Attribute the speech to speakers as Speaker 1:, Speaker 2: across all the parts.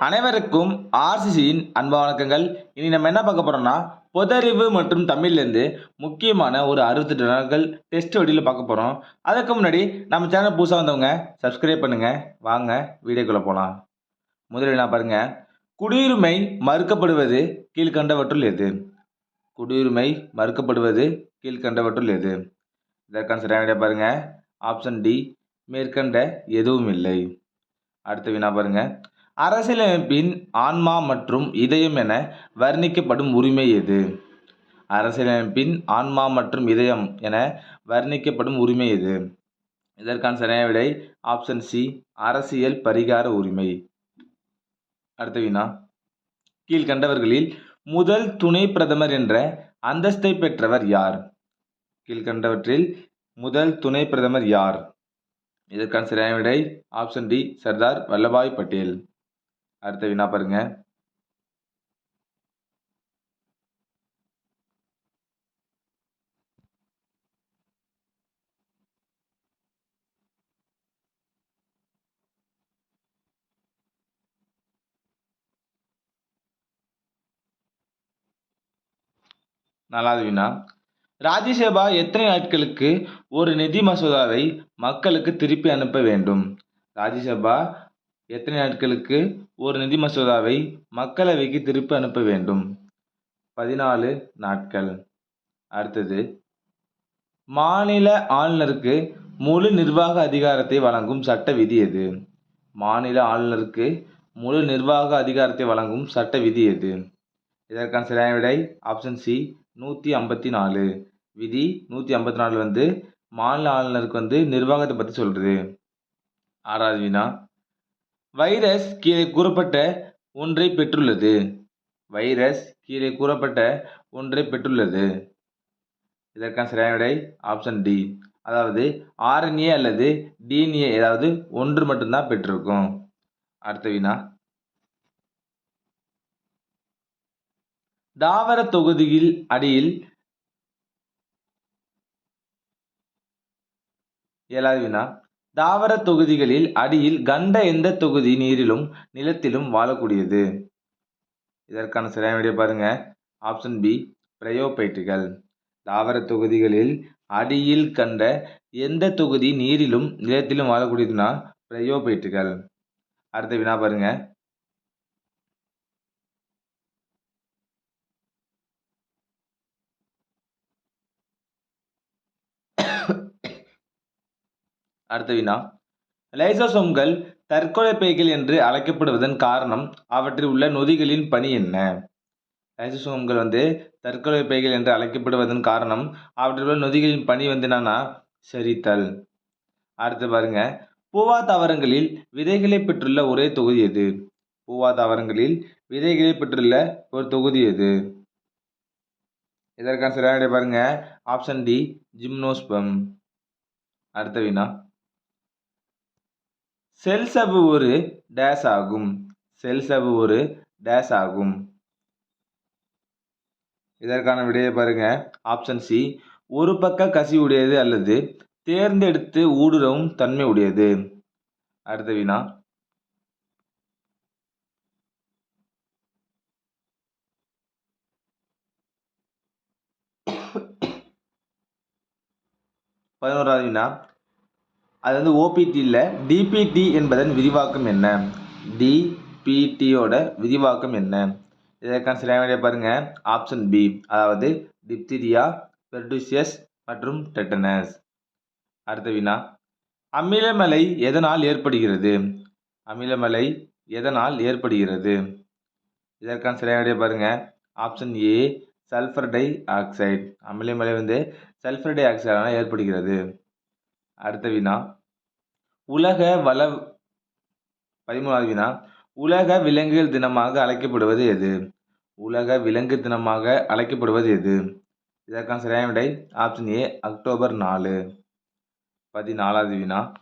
Speaker 1: அனைவருக்கும் ஆர்சிசியின் அன்பு வணக்கங்கள் இனி நம்ம என்ன பார்க்க போகிறோம்னா பொதறிவு மற்றும் தமிழ்லேருந்து முக்கியமான ஒரு அறுபத்தெட்டு நாட்கள் டெஸ்ட் வடிவில் பார்க்க போகிறோம் அதுக்கு முன்னாடி நம்ம சேனல் புதுசாக வந்தவங்க சப்ஸ்கிரைப் பண்ணுங்கள் வாங்க வீடியோக்குள்ளே போகலாம் முதலில் நான் பாருங்கள் குடியுரிமை மறுக்கப்படுவது கீழ்கண்டவற்றுள் எது? குடியுரிமை மறுக்கப்படுவது கீழ்கண்டவற்றுள் எது? இதற்கான சரியான பாருங்கள் ஆப்ஷன் டி மேற்கண்ட எதுவும் இல்லை. அடுத்த வினா பாருங்கள் அரசியலமைப்பின் ஆன்மா மற்றும் இதயம் என வர்ணிக்கப்படும் உரிமை எது? அரசியலமைப்பின் ஆன்மா மற்றும் இதயம் என வர்ணிக்கப்படும் உரிமை எது? இதற்கான சரியான விடை ஆப்ஷன் சி அரசியல் பரிகார உரிமை. அடுத்த வினா கீழ்கண்டவர்களில் முதல் துணை பிரதமர் என்ற அந்தஸ்தை பெற்றவர் யார்? கீழ்கண்டவற்றில் முதல் துணை பிரதமர் யார்? இதற்கான சரியான விடை ஆப்ஷன் டி சர்தார் வல்லபாய் பட்டேல். அடுத்த வினா பாருங்க. நாலாவது வினா ராஜ்யசபா எத்தனை நாட்களுக்கு ஒரு நிதி மசோதாவை மக்களுக்கு திருப்பி அனுப்ப வேண்டும்? ராஜ்யசபா எத்தனை நாட்களுக்கு ஒரு நிதி மசோதாவை மக்களவைக்கு திருப்பி அனுப்ப வேண்டும். பதினாலு நாட்கள். அடுத்தது மாநில ஆளுநருக்கு முழு நிர்வாக அதிகாரத்தை வழங்கும் சட்ட விதி எது? மாநில ஆளுநருக்கு முழு நிர்வாக அதிகாரத்தை வழங்கும் சட்ட விதி எது? இதற்கான சரியான விடை ஆப்ஷன் சி நூற்றி ஐம்பத்தி நாலு விதி நூற்றி ஐம்பத்தி நாலு வந்து மாநில ஆளுநருக்கு வந்து நிர்வாகத்தை பற்றி சொல்கிறது ஆறாவது வினா வைரஸ் கீழே கூறப்பட்ட ஒன்றை பெற்றுள்ளது. வைரஸ் கீழே கூறப்பட்ட ஒன்றை பெற்றுள்ளது. இதற்கான சரியான விடை ஆப்ஷன் டி அதாவது ஆர்என்ஏ அல்லது டிஎன்ஏ ஏதாவது ஒன்று மட்டும்தான் பெற்றிருக்கும். அடுத்த வினா தாவர தொகுதியில் அடியில் ஏழாவது வினா தாவர தொகுதிகளில் அடியில் கண்ட எந்த தொகுதி நீரிலும் நிலத்திலும் வாழக்கூடியது? இதற்கான சரியான விடைய பாருங்க. ஆப்ஷன் பி பிரயோபைட்டுகள் தாவர தொகுதிகளில் அடியில் கண்ட எந்த தொகுதி நீரிலும் நிலத்திலும் வாழக்கூடியதுன்னா பிரயோபைட்டுகள் அடுத்த வினா பாருங்க. அடுத்த வினா. லைசோசோம்கள் தற்கொலை பைகள் என்று அழைக்கப்படுவதன் காரணம் அவற்றில் உள்ள நொதிகளின் பணி என்ன? லைசோசோம்கள் வந்து தற்கொலை பைகள் என்று அழைக்கப்படுவதன் காரணம் அவற்றில் உள்ள நொதிகளின் பணி வந்து என்னன்னா செரித்தல். அடுத்து பாருங்க. பூவா தாவரங்களில் விதைகளை பெற்றுள்ள ஒரே தொகுதி எது? பூவா தாவரங்களில் விதைகளை பெற்றுள்ள ஒரு தொகுதி எது? இதற்கான சரியான பாருங்க. Option D gymnosperm. அடுத்த வினா. செல் ஒரு டேஸ் ஆகும். செல் ஒரு டேஸ் ஆகும். இதற்கான விடையை பாருங்க. ஆப்ஷன் சி ஒரு பக்க கசி உடையது அல்லது தேர்ந்தெடுத்து ஊடுருவும் தன்மை உடையது. அடுத்த வினா பதினோராவது வினா அது வந்து ஓபிடி இல்லை. டிபிடி என்பதன் விரிவாக்கம் என்ன? டிபிடியோட விரிவாக்கம் என்ன? இதற்கான சரியான பாருங்கள் பாருங்க. ஆப்ஷன் பி அதாவது டிப்திரியா பெர்டூசியஸ் மற்றும் டெட்டனஸ் அடுத்த வினா. அமிலமலை எதனால் ஏற்படுகிறது? அமிலமலை எதனால் ஏற்படுகிறது? இதற்கான சரியான விடையை பாருங்க. Option A sulphur dioxide அமிலமலை வந்து சல்ஃபர் டை ஆக்சைடால் ஏற்படுகிறது. அடுத்த வினா. உலக வள பதிமூணாவது வினா. உலக விலங்குகள் தினமாக அழைக்கப்படுவது எது? உலக விலங்கு தினமாக அழைக்கப்படுவது எது? இதற்கான சரியான விடை ஆப்ஷன் ஏ அக்டோபர் நாலு. பதினாலாவது வினா.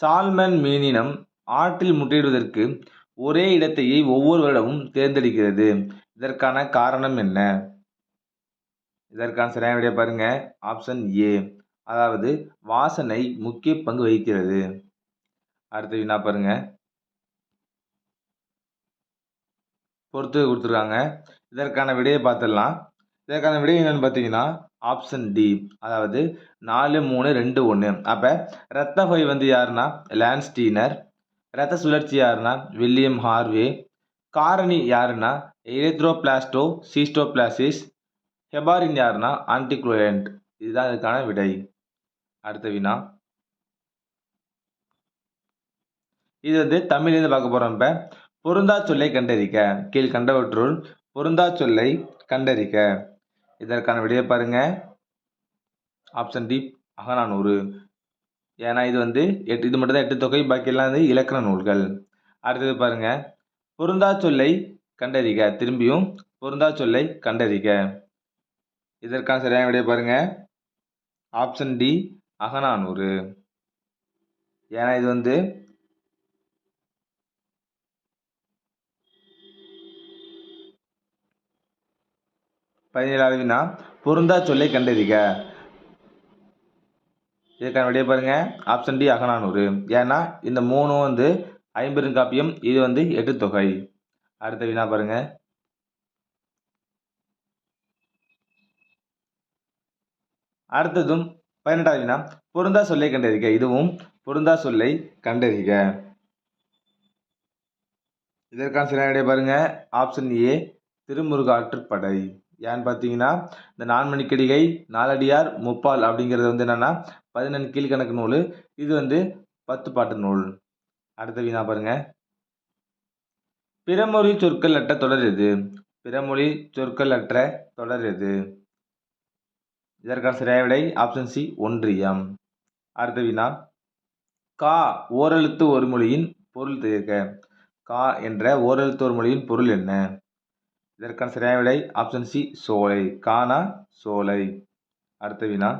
Speaker 1: சால்மன் மீனினம் ஆற்றில் முட்டையிடுவதற்கு ஒரே இடத்தையே ஒவ்வொரு வருடமும் தேர்ந்தெடுக்கிறது. இதற்கான காரணம் என்ன? இதற்கான சரியான விடையை பாருங்க. ஆப்ஷன் ஏ அதாவது வாசனை முக்கிய பங்கு வகிக்கிறது. அடுத்த வினா பாருங்க? பொறுத்து கொடுத்துருக்காங்க. இதற்கான விடையை பார்த்துடலாம். இதற்கான விடை என்னென்னு பார்த்தீங்கன்னா ஆப்ஷன் டி அதாவது நாலு மூணு ரெண்டு ஒன்று அப்போ ரத்த ஹொய் வந்து யாருன்னா? Landsteiner. ரத்த சுழற்சி யாருன்னா? William Harvey. காரணி யாருன்னா? எரித்ரோபிளாஸ்டோ சீஸ்டோபிளாசிஸ். ஹெபாரின் யாருன்னா? ஆன்டிக்ளோயன்ட் இதுதான் இதுக்கான விடை. அடுத்த வினா. இது வந்து தமிழ்லேருந்து பார்க்க போகிறோம் இப்போ. பொருந்தா சொல்லை கண்டறிக்க கீழ் கண்டவற்றுள் பொருந்தா சொல்லை கண்டறிக்க இதற்கான விடையை பாருங்கள் ஆப்ஷன் டி அகநானூறு. ஏன்னா இது வந்து எட்டு இது மட்டும் தான் எட்டு தொகை பாக்கியெல்லாம் வந்து இலக்கண நூல்கள். அடுத்தது பாருங்கள் பொருந்தா சொல்லை கண்டறிக. திரும்பியும் பொருந்தா சொல்லை கண்டறிக. இதற்கான சரியான விடையை பாருங்கள் ஆப்ஷன் டி அகநானூறு ஏன்னா இது வந்து பதினேழாவது வினா பொருந்தா சொல்லை கண்டறிக. இதுக்கான விடைய பாருங்க. ஆப்ஷன் டி அகநானூறு ஏன்னா இந்த மூணும் வந்து ஐம்பெருங்காப்பியம் இது வந்து எட்டு தொகை. அடுத்த வினா பாருங்க. அடுத்ததும் பதினெட்டாவது வினா பொருந்தா சொல்லை கண்டறிக. இதுவும் பொருந்தா சொல்லை கண்டறிக. இதற்கான சில விடையை பாருங்க. ஆப்ஷன் ஏ திருமுருகாற்றுப்படை ஏன்னு பார்த்தீங்கன்னா இந்த நான்மணிக்கடிகை நாலடியார் முப்பால் அப்படிங்கிறது வந்து என்னென்னா பதினெண்டு கீழ்கணக்கு நூல். இது வந்து பத்து பாட்டு நூல். அடுத்த வினா பாருங்க. பிறமொழி சொற்கள் அற்ற தொடர் எது? பிறமொழி சொற்கள் அற்ற தொடர் எது? இதற்கான சரியான விடை ஆப்ஷன் சி ஒன்றியம் அடுத்த வினா கா ஓரெழுத்து ஒரு மொழியின் பொருள் தீர்க்க. கா என்ற ஓரெழுத்து ஒரு மொழியின் பொருள் என்ன? இதற்கான சரியான விடை ஆப்ஷன் சி சோலை. கானா சோலை. அடுத்த வினா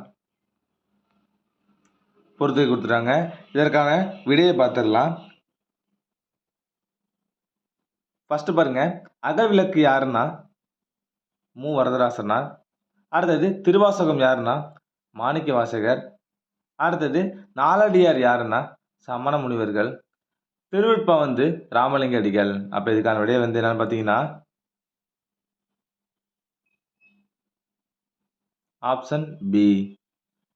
Speaker 1: பொறுத்து கொடுத்துட்டாங்க. இதற்கான விடையை பார்த்துடலாம். ஃபஸ்ட்டு பாருங்க அகவிளக்கு யாருன்னா? மு. வரதராசனார் அடுத்தது திருவாசகம் யாருன்னா? மாணிக்க வாசகர். அடுத்தது நாலடியார் யாருன்னா? சமண முனிவர்கள். திருவிற்பா வந்து ராமலிங்க அடிகள் அப்போ இதுக்கான விடையை வந்து என்னன்னு பார்த்தீங்கன்னா ஆப்ஷன் பி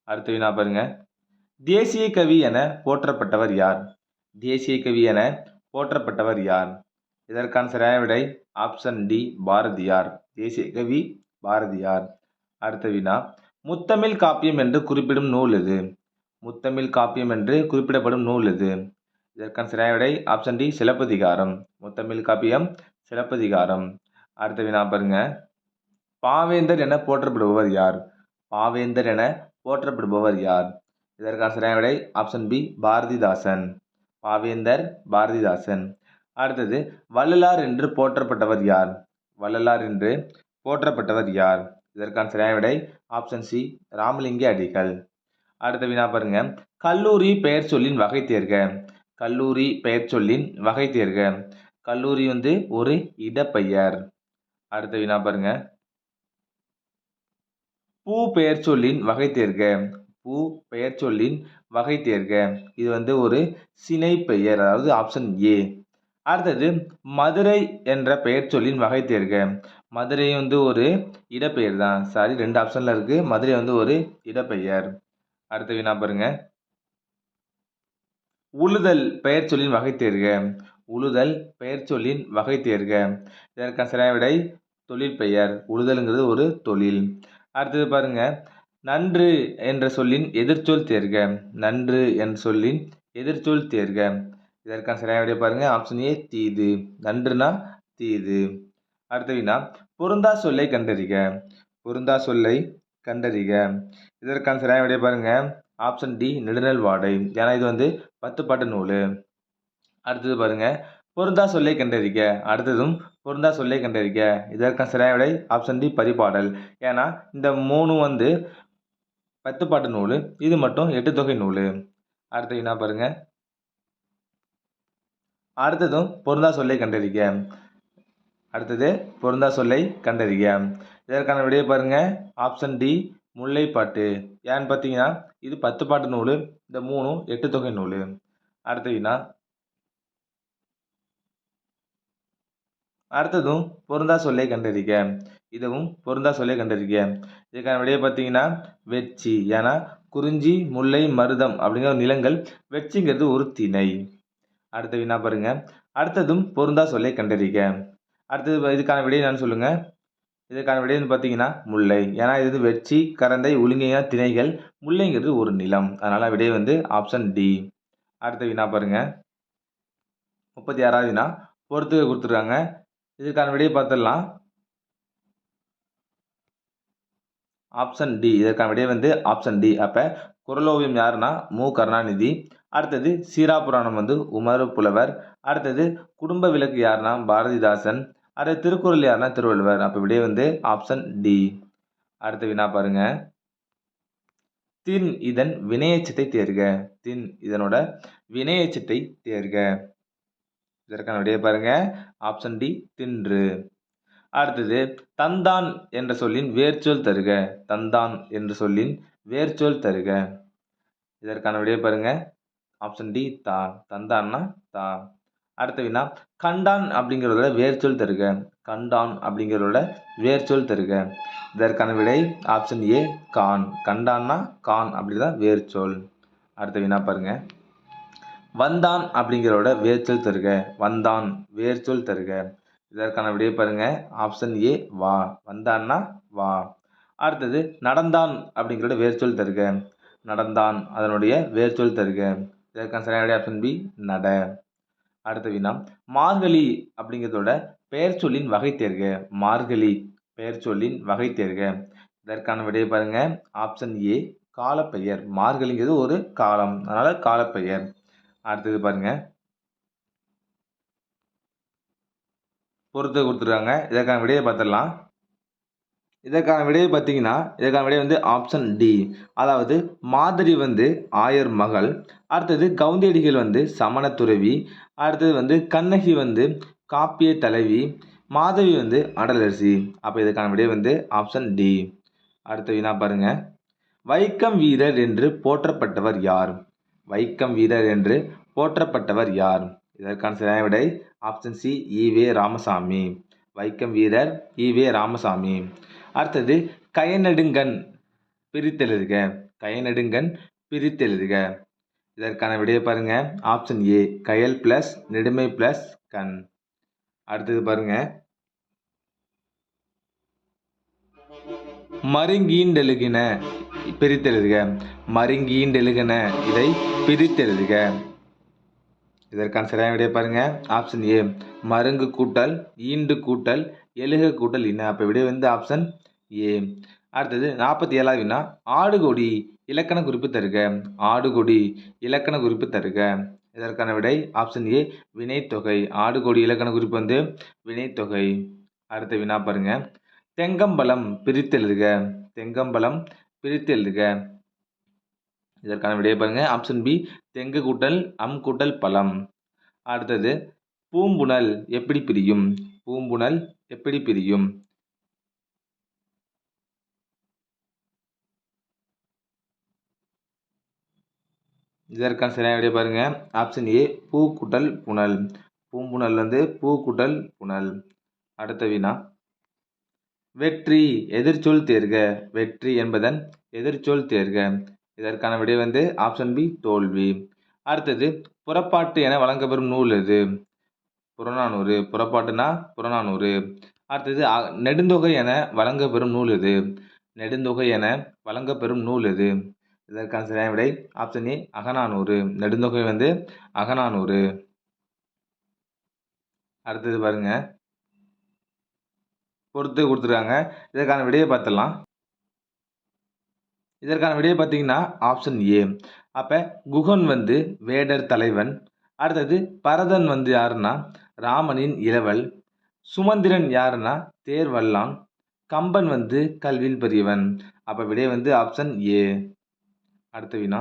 Speaker 1: அடுத்த வினா பாருங்க. தேசிய கவி என போற்றப்பட்டவர் யார்? தேசிய கவி என போற்றப்பட்டவர் யார்? இதற்கான சரியான விடை ஆப்ஷன் டி பாரதியார். தேசிய கவி பாரதியார். அடுத்த வினா. முத்தமிழ் காப்பியம் என்று குறிப்பிடும் நூல் எது? முத்தமிழ் காப்பியம் என்று குறிப்பிடப்படும் நூல் எது? இதற்கான சரியான விடை ஆப்ஷன் டி சிலப்பதிகாரம். முத்தமிழ் காப்பியம் சிலப்பதிகாரம். அடுத்த வினா பாருங்க. பாவேந்தர் என போற்றப்படுபவர் யார்? பாவேந்தர் என போற்றப்படுபவர் யார்? இதற்கான சரியான விடை ஆப்ஷன் பி பாரதிதாசன். பாவேந்தர் பாரதிதாசன். அடுத்தது வள்ளலார் என்று போற்றப்பட்டவர் யார்? வள்ளலார் என்று போற்றப்பட்டவர் யார்? இதற்கான சரியான விடை ஆப்ஷன் சி ராமலிங்க அடிகள். அடுத்த வினா பாருங்க. கல்லூரி பெயர் சொல்லின் வகை தேர்க. கல்லூரி பெயர் சொல்லின் வகை தேர்க. கல்லூரி வந்து ஒரு இடப்பெயர். அடுத்த வினா பாருங்க. பூ பெயர் சொல்லின் வகை தேர்க. பூ பெயர் சொல்லின் வகை தேர்க. இது வந்து ஒரு சினை பெயர் அதாவது ஆப்ஷன் ஏ அடுத்தது மதுரை என்ற பெயர் சொல்லின் வகை தேர்க. மதுரை வந்து ஒரு இடப்பெயர் தான் சாரி ரெண்டு ஆப்ஷனில் இருக்குது மதுரை வந்து ஒரு இடப்பெயர். அடுத்த வினா பாருங்க. உழுதல் பெயர் சொல்லின் வகை தேர்க. உழுதல் பெயர் சொல்லின் வகை தேர்க. இதற்கான சரியான விடை தொழிற்பெயர் உழுதலுங்கிறது ஒரு தொழில். அடுத்தது பாருங்க. நன்று என்ற சொல்லின் எதிர்ச்சொல் தேர்க. நன்று என்ற சொல்லின் எதிர்ச்சொல் தேர்க. இதற்கான சரியான விடை பாருங்கள் ஆப்ஷன் ஏ தீது. நன்றுனா தீது. அடுத்த வினா பொருந்தா சொல்லை கண்டறிக. பொருந்தா சொல்லை கண்டறிக. இதற்கான சரியான விடை பாருங்கள் ஆப்ஷன் டி நெடுநல் வாடை. ஏன்னா இது வந்து பத்து பாட்டு நூல். அடுத்தது பாருங்கள் பொருந்தா சொல்லை கண்டறிக. அடுத்ததும் பொருந்தா சொல்லை கண்டறிக. இதற்கான சரியான விடை? ஆப்ஷன் டி பரிபாடல் ஏன்னா இந்த மூணு வந்து பத்து பாட்டு நூல். இது மட்டும் எட்டு தொகை நூல். அடுத்த என்ன பாருங்கள் அடுத்ததும் பொருந்தா சொல்லை கண்டறிக. அடுத்தது பொருந்தா சொல்லை கண்டறிக. இதற்கான விடையை பாருங்கள் ஆப்ஷன் டி முல்லைப்பாட்டு. ஏன்னு பார்த்தீங்கன்னா இது பத்து பாட்டு நூல் இந்த மூணும் எட்டு தொகை நூல். அடுத்த வினா அடுத்ததும் பொருந்தா சொல்லை கண்டறிக. இதுவும் பொருந்தா சொல்லை கண்டறிக. இதுக்கான விடையை பார்த்தீங்கன்னா வெச்சி ஏன்னா குறிஞ்சி முல்லை மருதம் அப்படிங்கிற நிலங்கள் வெச்சிங்கிறது ஒரு திணை. அடுத்த வினா பாருங்க. அடுத்ததும் பொருந்தா சொல்லை கண்டறிக. அடுத்தது இதுக்கான விடை என்னன்னு சொல்லுங்க. இதுக்கான விடைன்னு பார்த்தீங்கன்னா முல்லை. ஏன்னா இது வந்து வெச்சி கரந்தை ஒழுங்கையான திணைகள். முல்லைங்கிறது ஒரு நிலம். அதனால விடை வந்து ஆப்ஷன் டி அடுத்த வினா பாருங்க. முப்பத்தி ஆறாவது வினா. பொறுத்து கொடுத்துருக்காங்க. இதுக்கான விடையை பார்த்துடலாம் ஆப்ஷன் டி இதற்கான விடை வந்து ஆப்ஷன் டி அப்போ குரலோவியம் யாருன்னா மு. கருணாநிதி. அடுத்தது சீரா புராணம் வந்து உமர் புலவர். அடுத்தது குடும்ப விளக்கு யாருன்னா பாரதிதாசன். அடுத்து திருக்குறள் யாருன்னா திருவள்ளுவர். அப்போ விடை வந்து ஆப்ஷன் டி அடுத்த வினா பாருங்க. தின் இதன் வினையச்சத்தை தேர்க. தின் இதனோட வினையச்சத்தை தேர்க. இதற்கான விடையை பாருங்க. ஆப்ஷன் டி தின்று. அடுத்தது தந்தான் என்ற சொல்லின் வேர்ச்சொல் தருக. தந்தான் என்ற சொல்லின் வேர்ச்சொல் தருக. இதற்கான விடையை பாருங்க. ஆப்ஷன் டி தா தந்தான்னா தா. அடுத்த வினா கண்டான் அப்படிங்கிறதோட வேர்ச்சொல் தருக. கண்டான் அப்படிங்கிறதோட வேர்ச்சொல் தருக. இதற்கான விடை ஆப்ஷன் ஏ கான். கண்டான்னா கான் அப்படிதான் வேர்ச்சொல் அடுத்த வினா பாருங்க. வந்தான் அப்படிங்கிறதோட வேர்ச்சொல் தருக. வந்தான் வேர்ச்சொல் தருக. இதற்கான விடையை பாருங்க. ஆப்ஷன் ஏ வா. வந்தான்னா வா. அடுத்தது நடந்தான் அப்படிங்கிறத வேர்ச்சொல் தருக. நடந்தான் அதனுடைய வேர்ச்சொல் தருக. இதற்கான சரியான ஆப்ஷன் பி நட. அடுத்த வினா மார்கழி அப்படிங்கிறதோட பெயர் சொல்லின் வகை தேர்க. மார்கழி பெயர் சொல்லின் வகை தேர்க. இதற்கான விடையை பாருங்க. ஆப்ஷன் ஏ காலப்பெயர். மார்கழிங்கிறது ஒரு காலம். அதனால காலப்பெயர். அடுத்தது பாருங்க. பொறுத்து கொடுத்துருக்காங்க. இதற்கான விடையை பார்த்துடலாம். இதற்கான விடையை பார்த்தீங்கன்னா இதற்கான விடை வந்து ஆப்ஷன் டி அதாவது மாதிரி வந்து ஆயர் மகள். அடுத்தது கவுந்தியடிகள் வந்து சமண துறவி. அடுத்தது வந்து கண்ணகி வந்து காப்பிய தலைவி. மாதவி வந்து அடலரசி. அப்போ இதற்கான விடை வந்து ஆப்ஷன் டி அடுத்த வினா பாருங்க. வைக்கம் வீரர் என்று போற்றப்பட்டவர் யார்? வைக்கம் வீரர் என்று போற்றப்பட்டவர் யார்? இதற்கான சரியான விடை option C E V Ramasamy. Vaikom வீரர் e. ஈவே ராமசாமி. அடுத்தது கயநெடுங்கண் பிரித்தெழுதுக. கயநெடுங்கண் பிரித்தெழுதுக. இதற்கான விடையை பாருங்கள் ஆப்ஷன் ஏ கயல் ப்ளஸ் நெடுமை ப்ளஸ் கண். அடுத்தது பாருங்கள் மருங்கீண்டெழுகின பிரித்தெழுதுக. மருங்கீண்டெழுகின இதை பிரித்தெழுதுக. இதற்கான சரியான விடையை பாருங்கள் ஆப்ஷன் ஏ மருங்கு கூட்டல் ஈண்டு கூட்டல் எழுக கூட்டல் இன அப்போ விடை வந்து ஆப்ஷன் ஏ அடுத்தது நாற்பத்தி ஏழாவது வினா ஆடுகொடி இலக்கண குறிப்பு தருக. ஆடுகொடி இலக்கண குறிப்பு தருக. இதற்கான விடை ஆப்ஷன் ஏ வினைத்தொகை. ஆடுகொடி இலக்கண குறிப்பு வந்து வினைத்தொகை. அடுத்த வினா பாருங்க. தெங்கம்பலம் பிரித்தெழுதுக தெங்கம்பலம் பிரித்தெழுதுக இதற்கான விடையை பாருங்க. ஆப்ஷன் பி தெங்கு கூட்டல் அம் கூட்டல் பழம். அடுத்தது பூம்புணல் எப்படி பிரியும்? பூம்புணல் எப்படி பிரியும்? இதற்கான சரியான விடைய பாருங்க. ஆப்ஷன் ஏ பூ குட்டல் புனல். பூம்புணல் வந்து பூ குட்டல் புனல். அடுத்த வினா வெற்றி எதிர்ச்சொல் தேர்க. வெற்றி என்பதன் எதிர்ச்சொல் தேர்க. இதற்கான விடை வந்து ஆப்ஷன் பி தோல்வி. அடுத்தது புறப்பாட்டு என வழங்கப்பெறும் நூல் எது? புறநானூறு புறப்பாட்டுனா புறநானூறு. அடுத்தது அ- நெடுந்தொகை என வழங்கப்பெறும் நூல் எது? நெடுந்தொகை என வழங்கப்பெறும் நூல் எது? இதற்கான சரியான விடை ஆப்ஷன் ஏ அகநானூறு. நெடுந்தொகை வந்து அகநானூறு. அடுத்தது பாருங்க. பொறுத்து கொடுத்துருக்காங்க. இதற்கான விடையை பார்த்துடலாம். இதற்கான விடையை பார்த்தீங்கன்னா ஆப்ஷன் ஏ அப்போ குகன் வந்து வேடர் தலைவன். அடுத்தது பரதன் வந்து யாருன்னா? ராமனின் இளவல். சுமந்திரன் யாருன்னா? தேர்வல்லான் கம்பன் வந்து கல்வியில் பெரியவன். அப்போ விடை வந்து ஆப்ஷன் ஏ அடுத்த வினா.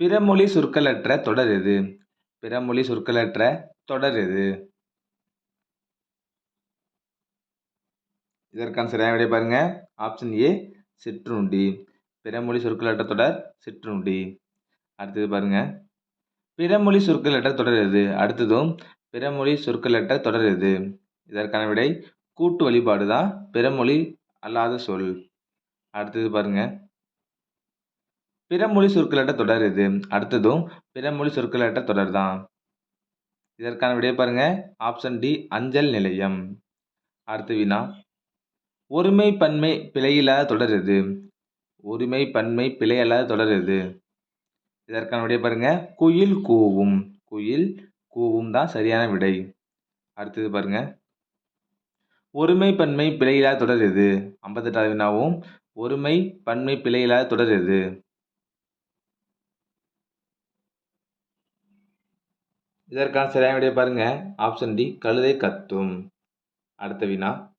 Speaker 1: பிறமொழி சொற்களற்ற தொடர் எது? பிறமொழி சொற்களற்ற தொடர் எது? இதற்கான சரியான விடை பாருங்க. ஆப்ஷன் ஏ சிற்றுண்டி. பிறமொழி சொற்களற்ற தொடர் சிற்றுண்டி. அடுத்தது பாருங்க. பிறமொழி சொற்களற்ற தொடர் எது? அடுத்ததும் பிறமொழி சொற்களற்ற தொடர் எது? இதற்கான விடை கூட்டு வழிபாடு தான் பிறமொழி அல்லாத சொல். அடுத்தது பாருங்க. பிறமொழி சொற்களற்ற தொடர் இது அடுத்ததும் பிறமொழி சொற்களற்ற தொடர் தான் இதற்கான விடைய பாருங்க. ஆப்ஷன் டி அஞ்சல் நிலையம். அடுத்த வினா ஒருமை பன்மை பிழையில்லாத தொடர் எது? ஒருமை பன்மை பிழையல்லாத தொடர் எது? இதற்கான விடைய பாருங்க. குயில் கூவும். குயில் கூவும் தான் சரியான விடை. அடுத்தது பாருங்க. ஒருமை பன்மை பிழையில்லாத தொடர் எது? ஐம்பத்தெட்டாவது வினாவும் ஒருமை பன்மை பிழையில்லாத தொடர் எது? இதற்கான சரியான விடை பாருங்க. ஆப்ஷன் டி கழுதை கத்தும். அடுத்த வினா.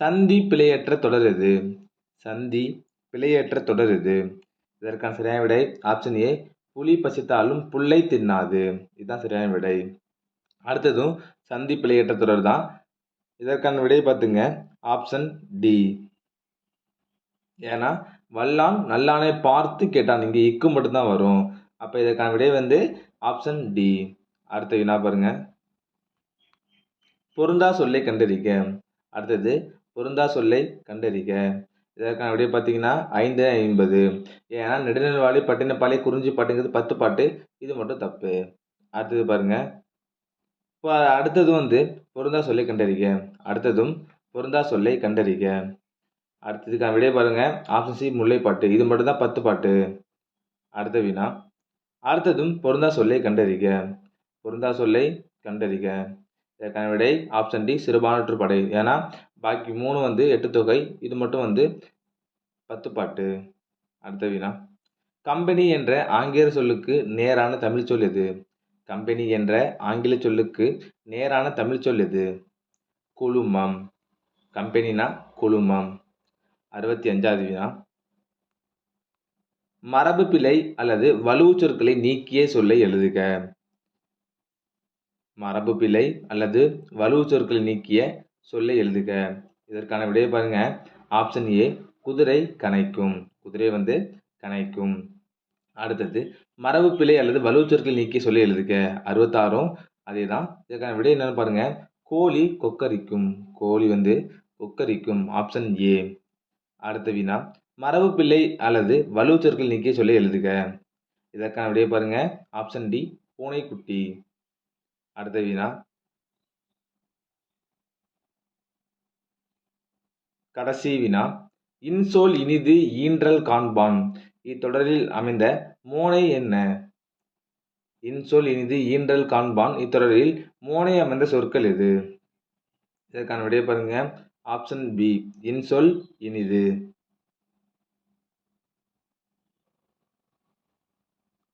Speaker 1: சந்தி பிழையற்ற தொடர் எது? சந்தி பிழையற்ற தொடர் எது? இதற்கான சரியான விடை ஆப்ஷன் ஏ புலி பசித்தாலும் புல்லை தின்னாது. இதுதான் சரியான விடை. அடுத்ததும் சந்தி பிழையற்ற தொடர் தான். இதற்கான விடை பார்த்துங்க. ஆப்ஷன் டி ஏன்னா வல்லான் நல்லானை பார்த்து கேட்டான். இங்கே இக்கு மட்டும்தான் வரும். அப்போ இதற்கான விடை வந்து ஆப்ஷன் டி அடுத்த வினா பாருங்க. பொருந்தா சொல்லை கண்டறிக. அடுத்தது பொருந்தா சொல்லை கண்டறிக. இதற்கான விடை பார்த்தீங்கன்னா ஐந்து ஐம்பது. ஏன்னா நெடுநெல்வாளி பட்டினப்பாலை குறிஞ்சி பாட்டுங்கிறது பத்து பாட்டு. இது மட்டும் தப்பு. அடுத்தது பாருங்கள் இப்போ அடுத்தது வந்து பொருந்தா சொல்லை கண்டறிக. அடுத்ததும் பொருந்தா சொல்லை கண்டறிக. அடுத்ததுக்கான விடையை பாருங்கள் ஆப்ஷன் சி முல்லைப்பாட்டு. இது மட்டும் தான் பத்து பாட்டு. அடுத்த வினா அடுத்ததும் பொருந்தா சொல்லை கண்டறிக. பொருந்தா சொல்லை கண்டறிக. இதற்கான விடை ஆப்ஷன் டி சிறுபான்மற்று படை. ஏன்னா பாக்கி மூணு வந்து எட்டு தொகை. இது மட்டும் வந்து பத்து பாட்டு. அடுத்த வினா கம்பெனி என்ற ஆங்கில சொல்லுக்கு நேரான தமிழ் சொல் எது? கம்பெனி என்ற ஆங்கில சொல்லுக்கு நேரான தமிழ் சொல் எது? குழுமம். கம்பெனினா குழுமம். அறுபத்தி அஞ்சாவது வினா மரபு பிழை அல்லது வலுவு சொற்களை நீக்கிய சொல்லை எழுதுக. மரபு பிழை அல்லது வலுவு சொற்களை நீக்கிய சொல்லை எழுதுக. இதற்கான விடையை பாருங்க. ஆப்ஷன் ஏ குதிரை கணைக்கும் குதிரை வந்து கணைக்கும் அடுத்தது மரபு பிழை அல்லது வலுச்சொற்கள் நீக்கி சொல்லி எழுதுக. அறுபத்தாறும் அதே தான் இதற்கான விடை என்னன்னு பாருங்க. கோழி கொக்கரிக்கும். கோழி வந்து கொக்கரிக்கும். ஆப்ஷன் ஏ அடுத்த வினா மரபு பிள்ளை அல்லது வலுச்சொற்கள் நீக்கிய சொல்லி எழுதுக. இதற்கான விடையை பாருங்க. ஆப்ஷன் டி பூனைக்குட்டி. அடுத்த வினா கடைசி வினா. இன்சொல் இனிது ஈன்றல் காண்பான். இத்தொடரில் அமைந்த மோனை என்ன? இன்சொல் இனிது ஈன்றல் காண்பான். இத்தொடரில் மோனை அமைந்த சொற்கள் எது? இதற்கான விடையை பாருங்க. ஆப்ஷன் பி இன்சொல் இனிது.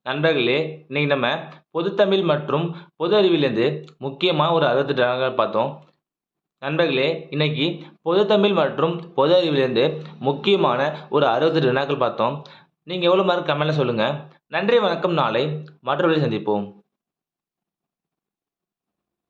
Speaker 1: நண்பர்களே இன்னைக்கு நம்ம பொதுத்தமிழ் மற்றும் பொது அறிவிலிருந்து முக்கியமாக ஒரு அறுபத்தெட்டு பார்த்தோம். நண்பர்களே இன்னைக்கு பொதுத்தமிழ் மற்றும் பொது அறிவிலிருந்து முக்கியமான ஒரு அறுபத்தெட்டு வினாக்கள் பார்த்தோம். நீங்கள் எவ்வளோ மார்க் கமெண்ட்டில் சொல்லுங்கள் நன்றி வணக்கம் நாளை மற்றவர்களை சந்திப்போம்.